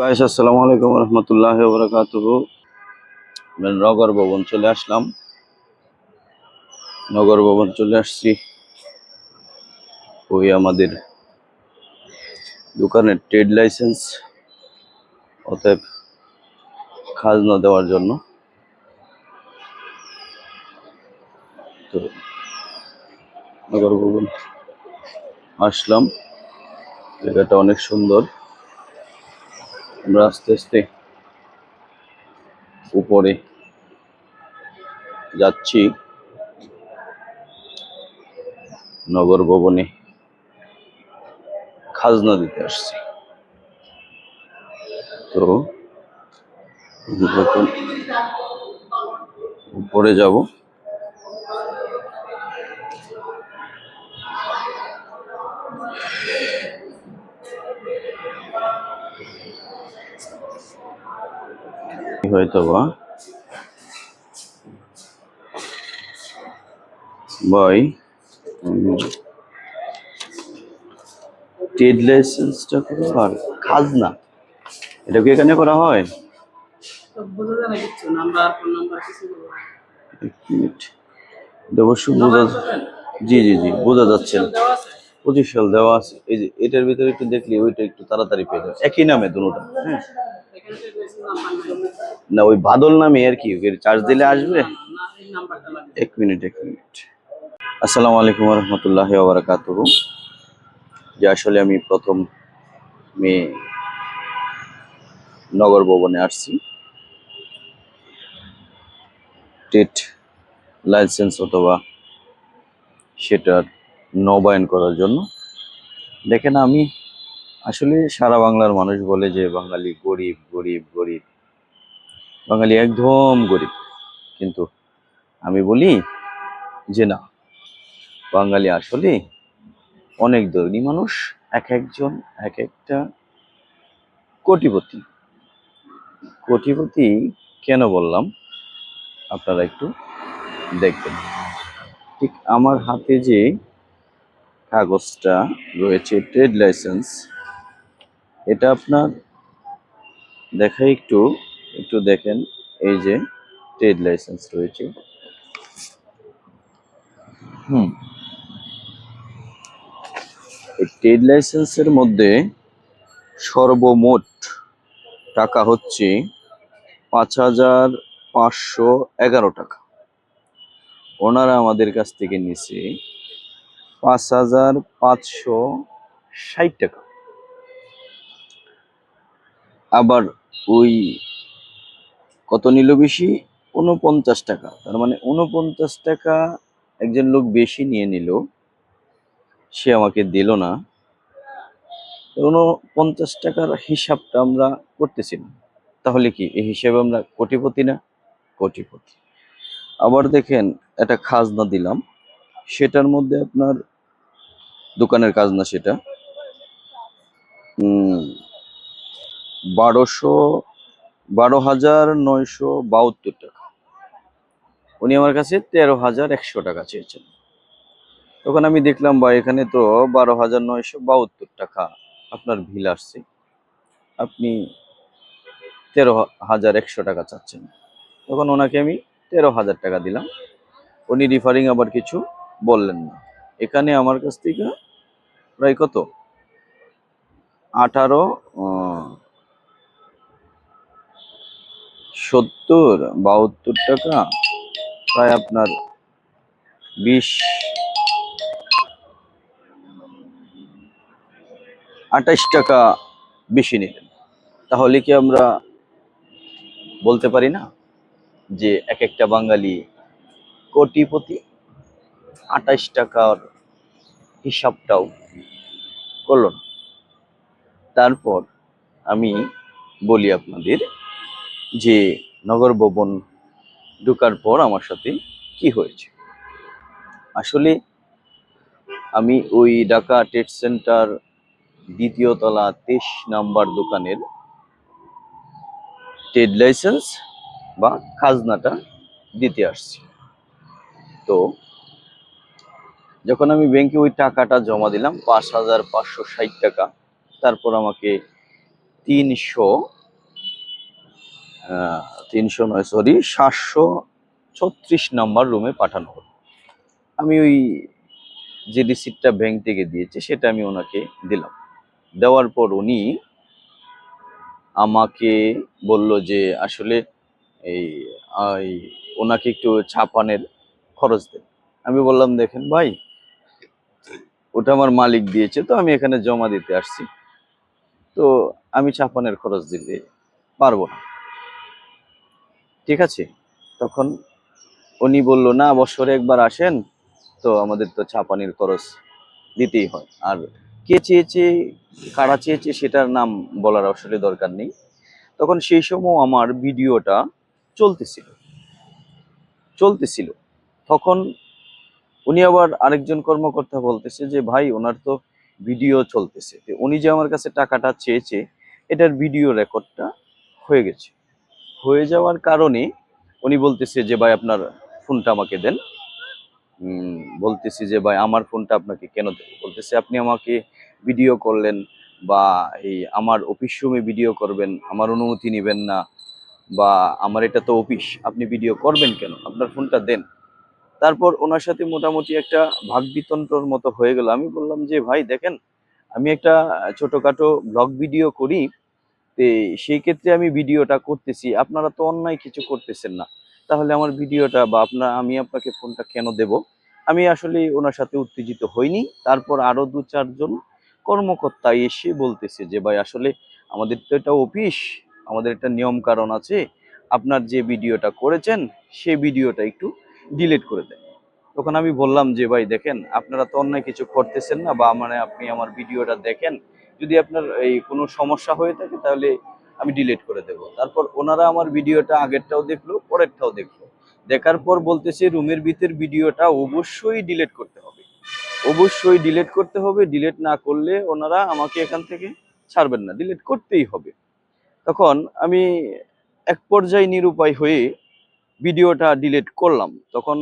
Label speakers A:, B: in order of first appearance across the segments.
A: Guys আসসালামু আলাইকুম রহমতুল্লাহ বরকাতুহ। নগর ভবন চলে আসলাম। নগর ভবন চলে আসছি। ওই আমাদের দোকানের ট্রেড লাইসেন্স অতএব খাজনা দেওয়ার জন্য। তো নগর ভবন আসলাম। জায়গাটা অনেক সুন্দর। আমরা আস্তে আস্তে উপরে যাচ্ছি। নগর ভবনে খাজনা দিতে আসছি। তো উপরে যাব। হয়তো বা ভাই ট্রেড লাইসেন্সটা করো আর খাজনা। এটা কি এখানে করা হয়? জি জি জি, বোঝা যাচ্ছে পঁচিশ সাল দেওয়া আছে। এই যে, এটার ভিতরে একটু দেখলে ওইটা একটু তাড়াতাড়ি পেয়ে যাবে। একই নামে দুটোটা হ্যাঁ। না, ওই বাদল নামে আর কি চার্জ দিলে আসবে? এক মিনিট এক মিনিট আসসালামু আলাইকুম রহমতুল্লাহ বারাকাতুহু যে আসলে আমি প্রথম মে নগর ভবনে আসছি। টেট লাইসেন্স অথবা সেটার নবায়ন করার জন্য। দেখেন আমি আসলে সারা বাংলার মানুষ বলে যে বাঙালি গরিব গরিব গরিব। বাঙালি একদম গরিব। কিন্তু আমি বলি যে না, বাঙালি আসলে অনেক ধনী মানুষ, এক একজন, এক একটা কোটিপতি। কোটিপতি কেন বললাম? আপনারা একটু দেখবেন। ঠিক আমার হাতে যে কাগজটা রয়েছে ট্রেড লাইসেন্স এটা আপনার দেখাই একটু একটু দেখেন, এই যে ট্রেড লাইসেন্স রয়েছে। হুম। এই ট্রেড লাইসেন্সের মধ্যে সর্বমোট টাকা হচ্ছে পাঁচ হাজার পাঁচশো এগারো টাকা। ওনারা আমাদের কাছ থেকে নিছে পাঁচ হাজার পাঁচশো ষাট টাকা। আবার ওই কত নিল বেশি? উনপঞ্চাশ টাকা। তার মানে উনপঞ্চাশ টাকা একজন লোক বেশি নিয়ে নিল। সে আমাকে দিল না। উনপঞ্চাশ টাকার হিসাবটা আমরা করতেছি না। তাহলে কি? এই হিসাবে আমরা কোটিপতি না? কোটিপতি। আবার দেখেন একটা খাজনা দিলাম। সেটার মধ্যে আপনার দোকানের খাজনা সেটা। উম, বারোশো বারো হাজার নয়শো বাহাত্তর টাকা। উনি আমার কাছে তেরো হাজার একশো টাকা চেয়েছেন। তখন আমি দেখলাম বা এখানে তো বারো হাজার নয়শো বাহাত্তর টাকা আপনার বিল আসছে। আপনি তেরো হাজার একশো টাকা চাচ্ছেন। তখন ওনাকে আমি তেরো হাজার টাকা দিলাম। উনি রিফারিং আবার কিছু বললেন না। এখানে আমার কাছ থেকে প্রায় কত? আঠারো সত্তর, বাহাত্তর টাকা, প্রায় আপনার বিশ, আঠাশ টাকা বেশি নিলেন। তাহলে কি আমরা বলতে পারি না যে এক একটা বাঙালি কোটিপতি আঠাশ টাকার হিসাবটাও করল না? তারপর আমি বলি আপনাদের যে নগর ভবন ঢোকার পর আমার সাথে কি হয়েছে? আসলে আমি ওই ঢাকা ট্রেড সেন্টার দ্বিতীয় তলা তেইশ নাম্বার দোকানের ট্রেড লাইসেন্স বা খাজনাটা দিতে আসছি। তো যখন আমি ব্যাংকে ওই টাকাটা জমা দিলাম, পাঁচ হাজার পাঁচশো ষাট টাকা, তারপর আমাকে তিনশো তিনশো নয় সরি সাতশো ছত্রিশ নাম্বার রুমে পাঠানো হলো। আমি ওই যে রিসিপ্টটা ব্যাংক থেকে দিয়েছে, সেটা আমি ওনাকে দিলাম। দেওয়ার পর উনি আমাকে বলল যে, আসলে এই ওনাকে একটু ছাপানের খরচ দেন। আমি বললাম, দেখেন ভাই, ওটা আমার মালিক দিয়েছে, তো আমি এখানে জমা দিতে আসছি। তো আমি ছাপানের খরচ দিতে পারব না। ঠিক আছে? তখন উনি বলল, না, বছরে একবার আসেন। তো আমাদের তো ছাপানির খরচ দিতেই হয়। আর কে চেয়েছে, কারা চেয়েছে সেটার নাম বলার আসলে দরকার নেই। তখন সেই সময় আমার ভিডিওটা চলতেছিল। চলতেছিল। তখন উনি আবার আরেকজন কর্মকর্তা বলতেছে যে, ভাই, ওনার তো ভিডিও চলতেছে। উনি যে আমার কাছে টাকাটা চেয়েছে, এটার ভিডিও রেকর্ডটা হয়ে গেছে। হয়ে যাওয়ার কারণে উনি বলতেছে যে, ভাই, আপনার ফোনটা আমাকে দেন। বলতেছি যে, ভাই, আমার ফোনটা আপনাকে কেন বলতেছে, আপনি আমাকে ভিডিও করলেন বা এই আমার অফিস রুমে ভিডিও করবেন, আমার অনুমতি নেবেন না বা আমার এটা তো অফিস আপনি ভিডিও করবেন কেন? আপনার ফোনটা দেন। তারপর ওনার সাথে মোটামুটি একটা ভাগ বিতন্ত্রর মতো হয়ে গেল। আমি বললাম যে, ভাই, দেখেন, আমি একটা ছোটোখাটো ব্লগ ভিডিও করি সেই ক্ষেত্রে আমি ভিডিওটা করতেছি। আপনারা তো অন্যায় কিছু করতেছেন না। তাহলে আমার ভিডিওটা বা আপনার আমি আপনাকে ফোনটা কেন দেব? আমি আসলে ওনার সাথে উত্তেজিত হইনি। তারপর আরও দু চারজন কর্মকর্তা এসে বলতেছে যে, ভাই, আসলে আমাদের তো এটা অফিস, আমাদের একটা নিয়ম কারণ আছে। আপনার যে ভিডিওটা করেছেন, সে ভিডিওটা একটু ডিলিট করে দেন। তখন আমি বললাম যে, ভাই, দেখেন, আপনারা তো অন্যায় কিছু করতেছেন না বা মানে আপনি আমার ভিডিওটা দেখেন যদি আপনার এই কোনো সমস্যা হয়ে থাকে, তাহলে আমি ডিলিট করে দেব। তারপর ওনারা আমার ভিডিওটা আগেরটাও দেখল, পরেরটাও দেখল। দেখার পর বলতেছে, রুমের ভিতর ভিডিওটা অবশ্যই ডিলিট করতে হবে। অবশ্যই ডিলিট করতে হবে ডিলিট না করলে ওনারা আমাকে এখান থেকে ছাড়বেন না ডিলিট করতেই হবে। তখন আমি এক পর্যায়ে নিরুপায় হয়ে ভিডিওটা ডিলিট করলাম। তখন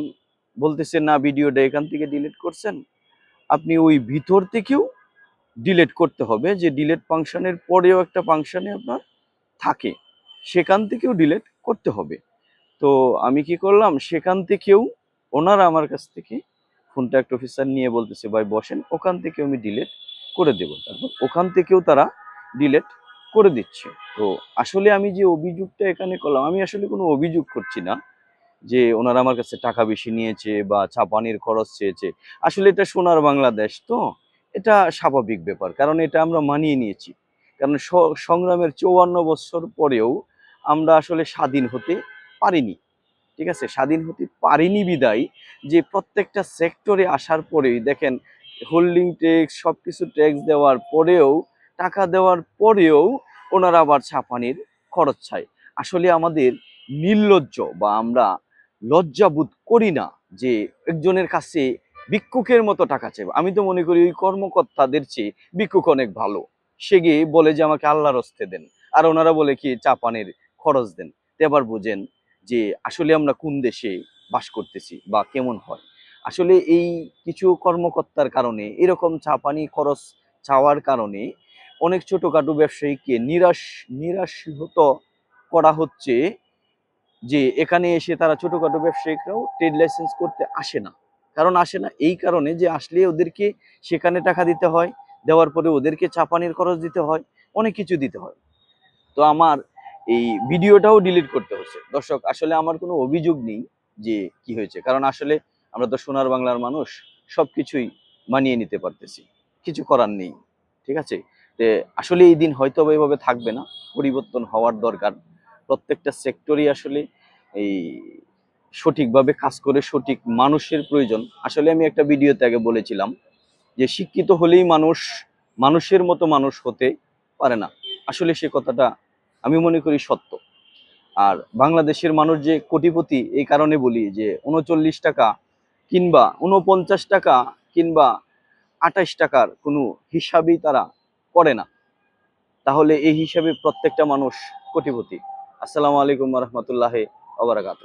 A: বলতেছে, না, ভিডিওটা এখান থেকে ডিলিট করছেন। আপনি ওই ভিতর থেকেও ডিলিট করতে হবে, যে ডিলেট ফাংশনের পরেও একটা ফাংশনে আপনার থাকে, সেখান থেকেও ডিলেট করতে হবে। তো আমি কি করলাম, সেখান থেকেও ওনারা আমার কাছ থেকে কন্ট্যাক্ট অফিসার নিয়ে বলতেছে, ভাই, বসেন, ওখান থেকে আমি ডিলেট করে দেব। তারপর ওখান থেকেও তারা ডিলেট করে দিচ্ছে। তো আসলে আমি যে অভিযোগটা এখানে করলাম, আমি আসলে কোনো অভিযোগ করছি না যে ওনারা আমার কাছে টাকা বেশি নিয়েছে বা ছাপানির খরচ চেয়েছে। আসলে এটা সোনার বাংলাদেশ তো। এটা স্বাভাবিক ব্যাপার, কারণ এটা আমরা মানিয়ে নিয়েছি। কারণ সংগ্রামের চৌয়ান্ন বছর পরেও আমরা আসলে স্বাধীন হতে পারিনি। ঠিক আছে? স্বাধীন হতে পারিনি বিদায়, যে প্রত্যেকটা সেক্টরে আসার পরেই দেখেন হোল্ডিং ট্যাক্স সব কিছু ট্যাক্স দেওয়ার পরেও, টাকা দেওয়ার পরেও ওনারা আবার ছাপানির খরচ চায়। আসলে আমাদের নির্লজ্জ বা আমরা লজ্জাবোধ করি না যে একজনের কাছে ভিক্ষুকের মতো টাকা চাইব। আমি তো মনে করি ওই কর্মকর্তাদের চেয়ে ভিক্ষুক অনেক ভালো। সে গিয়ে বলে যে, আমাকে আল্লাহর হস্তে দেন। আর ওনারা বলে কি, চাপানের খরচ দেন। এবার বুঝেন যে, আসলে আমরা কোন দেশে বাস করতেছি বা কেমন হয়। আসলে এই কিছু কর্মকর্তার কারণে, এরকম চাপানি খরচ চাওয়ার কারণে অনেক ছোটখাটো ব্যবসায়ীকে নিরাশ, নিরাশিত করা হচ্ছে যে, এখানে এসে তারা ছোটখাটো ব্যবসায়িকরাও ট্রেড লাইসেন্স করতে আসে না। কারণ আসে না। এই কারণে যে আসলে ওদেরকে সেখানে টাকা দিতে হয়, দেওয়ার পরে ওদেরকে চাপানির খরচ দিতে হয়, অনেক কিছু দিতে হয়। তো আমার এই ভিডিওটাও ডিলিট করতে হচ্ছে। দর্শক, আসলে আমার কোনো অভিযোগ নেই যে কি হয়েছে। কারণ আসলে আমরা তো সোনার বাংলার মানুষ সব কিছুই মানিয়ে নিতে পারতেছি। কিছু করার নেই, ঠিক আছে? আসলে এই দিন হয়তো বা এইভাবে থাকবে না। পরিবর্তন হওয়ার দরকার। প্রত্যেকটা সেক্টরই আসলে এই সঠিকভাবে কাজ করে সঠিক মানুষের প্রয়োজন। আসলে আমি একটা ভিডিওতে আগে বলেছিলাম যে শিক্ষিত হলেই মানুষ, মানুষের মতো মানুষ হতে পারে না। আসলে সে কথাটা আমি মনে করি সত্য। আর বাংলাদেশের মানুষ যে কোটিপতি, এই কারণে বলি যে উনচল্লিশ টাকা কিংবা উনপঞ্চাশ টাকা কিংবা আঠাশ টাকার কোনো হিসাবই তারা করে না। তাহলে এই হিসাবে প্রত্যেকটা মানুষ কোটিপতি। আসসালামু আলাইকুম রহমতুল্লাহ আবরাকাত